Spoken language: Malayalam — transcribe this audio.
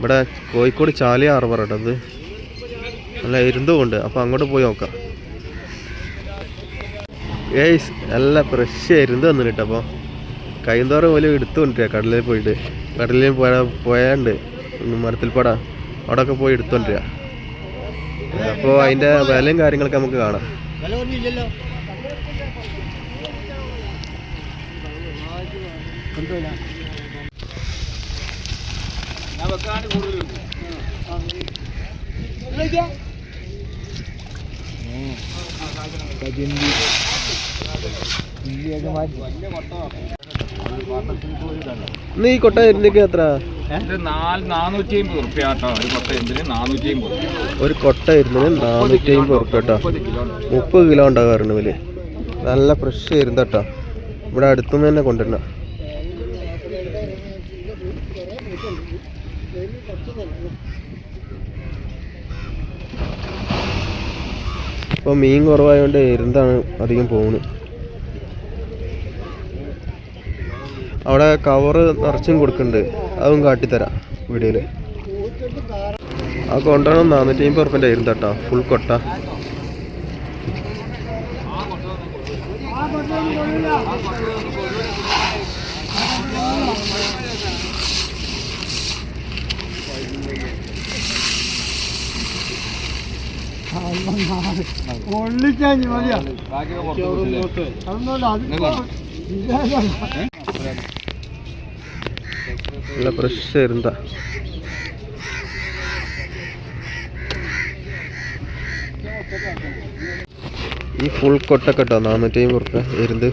ഇവിടെ കോഴിക്കോട് ചാലി ഹാർബർ കേട്ടോ അത്. നല്ല ഇരുണ്ടും ഉണ്ട് അപ്പോൾ അങ്ങോട്ട് പോയി നോക്കാം. ഏയ്സ് നല്ല ഫ്രഷ് ഇരുന്ന് വന്നിട്ട് കേട്ടോ അപ്പോൾ കൈന്തോറും പോലും എടുത്തു കൊണ്ടിരിക്കുക കടലിൽ പോയിട്ട്. കടലിൽ പോയ പോയാണ്ട് മരത്തിൽപ്പാട. അവിടെയൊക്കെ പോയി എടുത്തോണ്ടിരിക്കുക അപ്പോൾ അതിന്റെ വിലയും കാര്യങ്ങളൊക്കെ നമുക്ക് കാണാം. കൊണ്ടുപോയില്ല ഞാൻ വെക്കാണ്ട് കൂടുതലുണ്ട് ഇന്ന് ഈ കൊട്ട എന്തൊക്കെ എത്ര? നാനൂറ്റി അമ്പത് കേട്ടോ ഒരു കൊട്ട എന്തിന്? നാനൂറ്റി അമ്പത് ഒരു കൊട്ട ഇരുന്നതിന് നാനൂറ്റി അമ്പത് ഉറുപ്പ്യ കേട്ടോ മുപ്പത് കിലോ ഉണ്ട്. മുപ്പത് കിലോ ഉണ്ടാകാറുണ്ട് വലിയ നല്ല ഫ്രഷ് ആയിരുന്നു കേട്ടോ. ഇവിടെ അടുത്തുനിന്ന് തന്നെ കൊണ്ടുവരണ ഇപ്പോൾ മീൻ കുറവായതുകൊണ്ട് എരുന്താണ് അധികം പോകുന്നത് അവിടെ കവറ് നിറച്ചും കൊടുക്കുന്നുണ്ട് അതും കാട്ടിത്തരാം വീഡിയോയിൽ ആ കൊണ്ടാണ് നാനൂറ്റി അമ്പത് റുപ്പന്റെ ആയിരുന്നു കേട്ടോ. ഫുൾ കൊട്ട ആ മതിയാ ഒള്ളിക്കാഞ്ഞ് മതിയാ ഫ്രഷ് ഇരുന്നാ ഈ ഫുൾ കൊട്ട കേട്ടോ നാനൂറ്റി അമ്പത് റുപ്യ ഇരുന്ന്